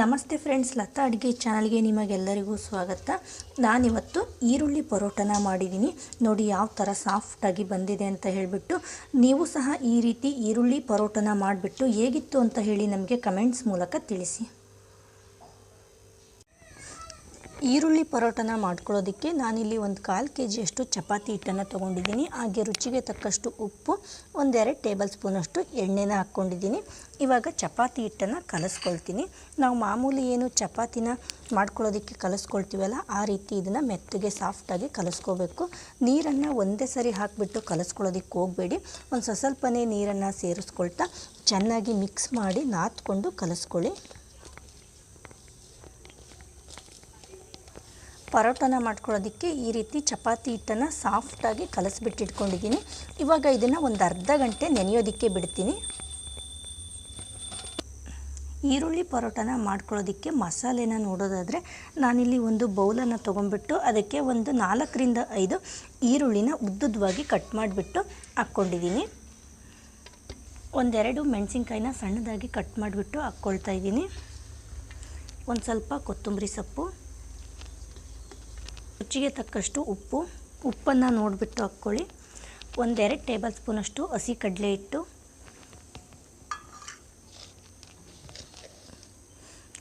ನಮಸ್ತೆ ಫ್ರೆಂಡ್ಸ್, ಲತಾ ಅಡುಗೆ ಚಾನಲ್ಗೆ ನಿಮಗೆಲ್ಲರಿಗೂ ಸ್ವಾಗತ. ನಾನಿವತ್ತು ಈರುಳ್ಳಿ ಪರೋಟನ ಮಾಡಿದ್ದೀನಿ. ನೋಡಿ ಯಾವ ಥರ ಸಾಫ್ಟಾಗಿ ಬಂದಿದೆ ಅಂತ ಹೇಳಿಬಿಟ್ಟು, ನೀವು ಸಹ ಈ ರೀತಿ ಈರುಳ್ಳಿ ಪರೋಟನ ಮಾಡಿಬಿಟ್ಟು ಹೇಗಿತ್ತು ಅಂತ ಹೇಳಿ ನಮಗೆ ಕಮೆಂಟ್ಸ್ ಮೂಲಕ ತಿಳಿಸಿ. ಈರುಳ್ಳಿ ಪರೋಟನ ಮಾಡ್ಕೊಳ್ಳೋದಕ್ಕೆ ನಾನಿಲ್ಲಿ ಒಂದು ಕಾಲು ಕೆ ಜಿಯಷ್ಟು ಚಪಾತಿ ಹಿಟ್ಟನ್ನು ತೊಗೊಂಡಿದ್ದೀನಿ. ಹಾಗೆ ರುಚಿಗೆ ತಕ್ಕಷ್ಟು ಉಪ್ಪು, ಒಂದೆರಡು ಟೇಬಲ್ ಸ್ಪೂನಷ್ಟು ಎಣ್ಣೆನ ಹಾಕ್ಕೊಂಡಿದ್ದೀನಿ. ಇವಾಗ ಚಪಾತಿ ಹಿಟ್ಟನ್ನು ಕಲಸ್ಕೊಳ್ತೀನಿ. ನಾವು ಮಾಮೂಲಿ ಏನು ಚಪಾತಿನ ಮಾಡ್ಕೊಳ್ಳೋದಕ್ಕೆ ಕಲಸ್ಕೊಳ್ತೀವಲ್ಲ, ಆ ರೀತಿ ಇದನ್ನು ಮೆತ್ತಗೆ ಸಾಫ್ಟಾಗಿ ಕಲಿಸ್ಕೋಬೇಕು. ನೀರನ್ನು ಒಂದೇ ಸರಿ ಹಾಕಿಬಿಟ್ಟು ಕಲಿಸ್ಕೊಳ್ಳೋದಕ್ಕೆ ಹೋಗಬೇಡಿ. ಒಂದು ಸ್ವಲ್ಪ ಸ್ವಲ್ಪನೇ ನೀರನ್ನು ಸೇರಿಸ್ಕೊಳ್ತಾ ಚೆನ್ನಾಗಿ ಮಿಕ್ಸ್ ಮಾಡಿ ನಾದ್ಕೊಂಡು ಕಲಿಸ್ಕೊಳ್ಳಿ. ಪರೋಟನ ಮಾಡ್ಕೊಳ್ಳೋದಕ್ಕೆ ಈ ರೀತಿ ಚಪಾತಿ ಹಿಟ್ಟನ್ನು ಸಾಫ್ಟಾಗಿ ಕಲಸಿಬಿಟ್ಟು ಇಟ್ಕೊಂಡಿದ್ದೀನಿ. ಇವಾಗ ಇದನ್ನು ಒಂದು ಅರ್ಧ ಗಂಟೆ ನೆನೆಯೋದಕ್ಕೆ ಬಿಡ್ತೀನಿ. ಈರುಳ್ಳಿ ಪರೋಟನ ಮಾಡ್ಕೊಳ್ಳೋದಕ್ಕೆ ಮಸಾಲೆನ ನೋಡೋದಾದರೆ ನಾನಿಲ್ಲಿ ಒಂದು ಬೌಲನ್ನು ತೊಗೊಂಡ್ಬಿಟ್ಟು ಅದಕ್ಕೆ ಒಂದು ನಾಲ್ಕರಿಂದ ಐದು ಈರುಳ್ಳಿನ ಉದ್ದುದ್ದವಾಗಿ ಕಟ್ ಮಾಡಿಬಿಟ್ಟು ಹಾಕ್ಕೊಂಡಿದ್ದೀನಿ. ಒಂದೆರಡು ಮೆಣಸಿನ್ಕಾಯಿನ ಸಣ್ಣದಾಗಿ ಕಟ್ ಮಾಡಿಬಿಟ್ಟು ಹಾಕ್ಕೊಳ್ತಾ ಇದ್ದೀನಿ. ಒಂದು ಸ್ವಲ್ಪ ಕೊತ್ತಂಬರಿ ಸೊಪ್ಪು ರುಚಿಗೆ ತಕ್ಕಷ್ಟು ಉಪ್ಪು. ಉಪ್ಪನ್ನು ನೋಡಿಬಿಟ್ಟು ಹಾಕ್ಕೊಳ್ಳಿ. ಒಂದೆರಡು ಟೇಬಲ್ ಸ್ಪೂನಷ್ಟು ಹಸಿ ಕಡಲೆ ಹಿಟ್ಟು.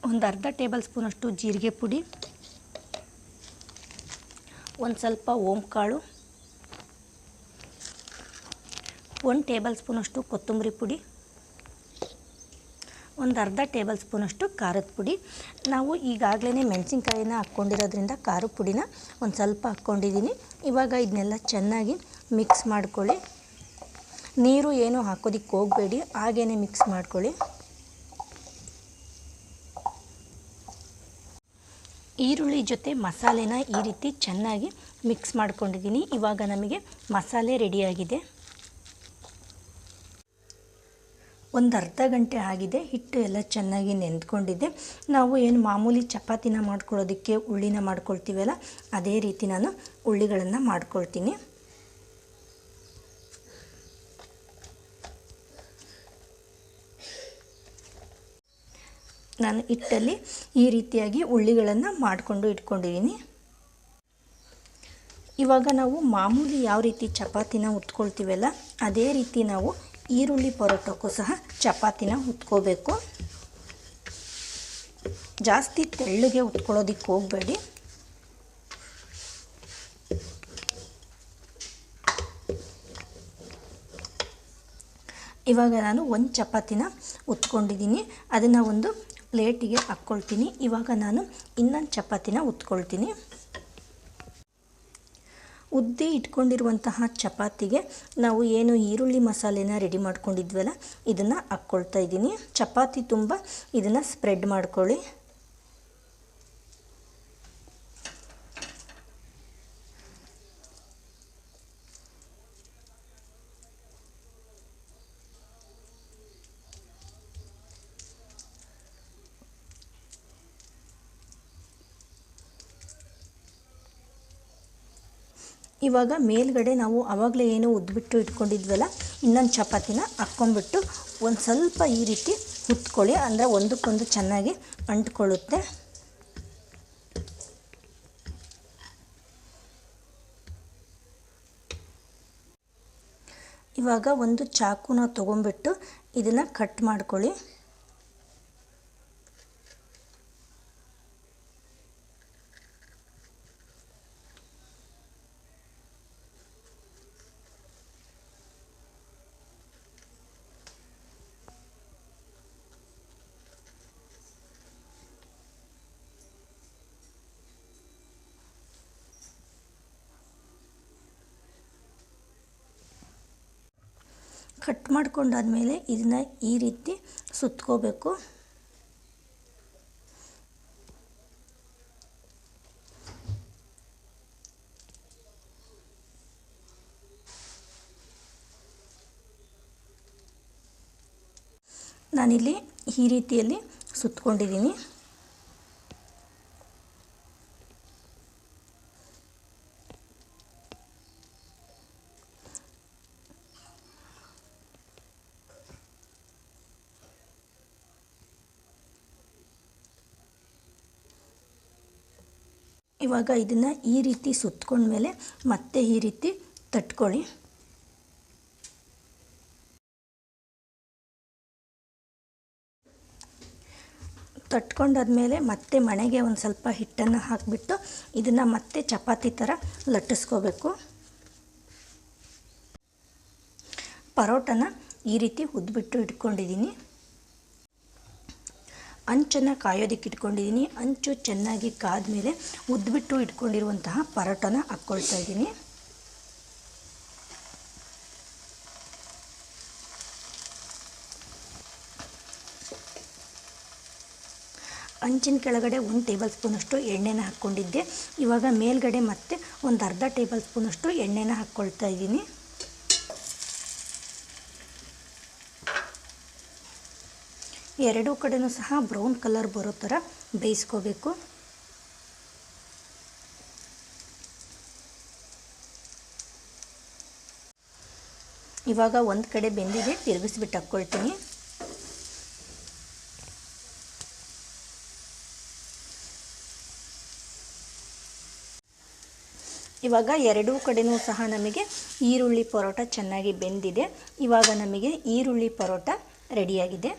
ಒಂದು ಅರ್ಧ ಟೇಬಲ್ ಸ್ಪೂನಷ್ಟು ಜೀರಿಗೆ ಪುಡಿ. ಒಂದು ಸ್ವಲ್ಪ ಓಂಕಾಳು. ಒಂದು ಟೇಬಲ್ ಸ್ಪೂನಷ್ಟು ಕೊತ್ತಂಬರಿ ಪುಡಿ. ಒಂದು ಅರ್ಧ ಟೇಬಲ್ ಸ್ಪೂನಷ್ಟು ಖಾರದ ಪುಡಿ. ನಾವು ಈಗಾಗಲೇ ಮೆಣಸಿನ್ಕಾಯಿನ ಹಾಕ್ಕೊಂಡಿರೋದ್ರಿಂದ ಖಾರದ ಪುಡಿನ ಒಂದು ಸ್ವಲ್ಪ ಹಾಕ್ಕೊಂಡಿದ್ದೀನಿ. ಇವಾಗ ಇದನ್ನೆಲ್ಲ ಚೆನ್ನಾಗಿ ಮಿಕ್ಸ್ ಮಾಡ್ಕೊಳ್ಳಿ. ನೀರು ಏನು ಹಾಕೋದಕ್ಕೆ ಹೋಗಬೇಡಿ ಹಾಗೇ ಮಿಕ್ಸ್ ಮಾಡ್ಕೊಳ್ಳಿ. ಈರುಳ್ಳಿ ಜೊತೆ ಮಸಾಲೆನ ಈ ರೀತಿ ಚೆನ್ನಾಗಿ ಮಿಕ್ಸ್ ಮಾಡ್ಕೊಂಡಿದ್ದೀನಿ. ಇವಾಗ ನಮಗೆ ಮಸಾಲೆ ರೆಡಿಯಾಗಿದೆ ಒಂದು ಅರ್ಧ ಗಂಟೆ ಆಗಿದೆ, ಹಿಟ್ಟು ಎಲ್ಲ ಚೆನ್ನಾಗಿ ನೆಂದ್ಕೊಂಡಿದೆ. ನಾವು ಏನು ಮಾಮೂಲಿ ಚಪಾತಿನ ಮಾಡ್ಕೊಳ್ಳೋದಕ್ಕೆ ಉಳ್ಳಿನ ಮಾಡ್ಕೊಳ್ತೀವಲ್ಲ, ಅದೇ ರೀತಿ ನಾನು ಉಳ್ಳಿಗಳನ್ನು ಮಾಡ್ಕೊಳ್ತೀನಿ. ನಾನು ಹಿಟ್ಟಲ್ಲಿ ಈ ರೀತಿಯಾಗಿ ಉಳ್ಳಿಗಳನ್ನು ಮಾಡಿಕೊಂಡು ಇಟ್ಕೊಂಡಿದ್ದೀನಿ. ಇವಾಗ ನಾವು ಮಾಮೂಲಿ ಯಾವ ರೀತಿ ಚಪಾತಿನ ಉತ್ಕೊಳ್ತೀವಲ್ಲ ಅದೇ ರೀತಿ ನಾವು ಈರುಳ್ಳಿ ಪರೋಟಕ್ಕೂ ಸಹ ಚಪಾತಿನ ಉತ್ಕೋಬೇಕು. ಜಾಸ್ತಿ ತೆಳ್ಳಗೆ ಉತ್ಕೊಳ್ಳೋದಕ್ಕೆ ಹೋಗಬೇಡಿ. ಇವಾಗ ನಾನು ಒಂದು ಚಪಾತಿನ ಉತ್ಕೊಂಡಿದ್ದೀನಿ. ಅದನ್ನು ಒಂದು ಪ್ಲೇಟಿಗೆ ಹಾಕ್ಕೊಳ್ತೀನಿ. ಇವಾಗ ನಾನು ಇನ್ನೊಂದು ಚಪಾತಿನ ಉತ್ಕೊಳ್ತೀನಿ. ಉದ್ದಿ ಇಟ್ಕೊಂಡಿರುವಂತಹ ಚಪಾತಿಗೆ ನಾವು ಏನು ಈರುಳ್ಳಿ ಮಸಾಲೆನ ರೆಡಿ ಮಾಡ್ಕೊಂಡಿದ್ವಲ್ಲ, ಇದನ್ನು ಹಾಕ್ಕೊಳ್ತಾ ಇದ್ದೀನಿ. ಚಪಾತಿ ತುಂಬ ಇದನ್ನು ಸ್ಪ್ರೆಡ್ ಮಾಡ್ಕೊಳ್ಳಿ. ಇವಾಗ ಮೇಲ್ಗಡೆ ನಾವು ಆವಾಗಲೇ ಏನು ಉದ್ಬಿಟ್ಟು ಇಟ್ಕೊಂಡಿದ್ವಲ್ಲ, ಇನ್ನೊಂದು ಚಪಾತಿನ ಹಾಕ್ಕೊಂಬಿಟ್ಟು ಒಂದು ಸ್ವಲ್ಪ ಈ ರೀತಿ ಹುತ್ಕೊಳ್ಳಿ, ಅಂದರೆ ಒಂದಕ್ಕೊಂದು ಚೆನ್ನಾಗಿ ಅಂಟ್ಕೊಳ್ಳುತ್ತೆ. ಇವಾಗ ಒಂದು ಚಾಕುನ ತೊಗೊಂಬಿಟ್ಟು ಇದನ್ನು ಕಟ್ ಮಾಡ್ಕೊಳ್ಳಿ. ಕಟ್ ಮಾಡ್ಕೊಂಡಾದಮೇಲೆ ಇದನ್ನ ಈ ರೀತಿ ಸುತ್ಕೋಬೇಕು. ನಾನಿಲ್ಲಿ ಈ ರೀತಿಯಲ್ಲಿ ಸುತ್ಕೊಂಡಿದ್ದೀನಿ. ಇವಾಗ ಇದನ್ನು ಈ ರೀತಿ ಸುತ್ಕೊಂಡ್ಮೇಲೆ ಮತ್ತೆ ಈ ರೀತಿ ತಟ್ಕೊಳ್ಳಿ. ತಟ್ಕೊಂಡಾದ್ಮೇಲೆ ಮತ್ತೆ ಮಣೆಗೆ ಒಂದು ಸ್ವಲ್ಪ ಹಿಟ್ಟನ್ನು ಹಾಕಿಬಿಟ್ಟು ಇದನ್ನು ಮತ್ತೆ ಚಪಾತಿ ಥರ ಲಟ್ಟಿಸ್ಕೋಬೇಕು. ಪರೋಟನ ಈ ರೀತಿ ಉದ್ಬಿಟ್ಟು ಇಟ್ಕೊಂಡಿದ್ದೀನಿ ಅಂಚನ್ನು ಕಾಯೋದಕ್ಕೆ ಇಟ್ಕೊಂಡಿದ್ದೀನಿ. ಅಂಚು ಚೆನ್ನಾಗಿ ಕಾದ್ಮೇಲೆ ಉದ್ಬಿಟ್ಟು ಇಟ್ಕೊಂಡಿರುವಂತಹ ಪರೋಟನ ಹಾಕ್ಕೊಳ್ತಾ ಇದ್ದೀನಿ. ಅಂಚಿನ ಕೆಳಗಡೆ ಒಂದು ಟೇಬಲ್ ಸ್ಪೂನಷ್ಟು ಎಣ್ಣೆನ ಹಾಕ್ಕೊಂಡಿದ್ದೆ. ಇವಾಗ ಮೇಲ್ಗಡೆ ಮತ್ತೆ ಒಂದು ಅರ್ಧ ಟೇಬಲ್ ಸ್ಪೂನಷ್ಟು ಎಣ್ಣೆನ ಹಾಕ್ಕೊಳ್ತಾ ಇದ್ದೀನಿ. ಎರಡೂ ಕಡೆಯೂ ಸಹ ಬ್ರೌನ್ ಕಲರ್ ಬರೋ ಥರ ಬೇಯಿಸ್ಕೋಬೇಕು. ಇವಾಗ ಒಂದು ಕಡೆ ಬೆಂದಿದೆ, ತಿರುಗಿಸ್ಬಿಟ್ಟು ಹಾಕ್ಕೊಳ್ತೀನಿ. ಇವಾಗ ಎರಡೂ ಕಡೆಯೂ ಸಹ ನಮಗೆ ಈರುಳ್ಳಿ ಪರೋಟ ಚೆನ್ನಾಗಿ ಬೆಂದಿದೆ. ಇವಾಗ ನಮಗೆ ಈರುಳ್ಳಿ ಪರೋಟ ರೆಡಿಯಾಗಿದೆ.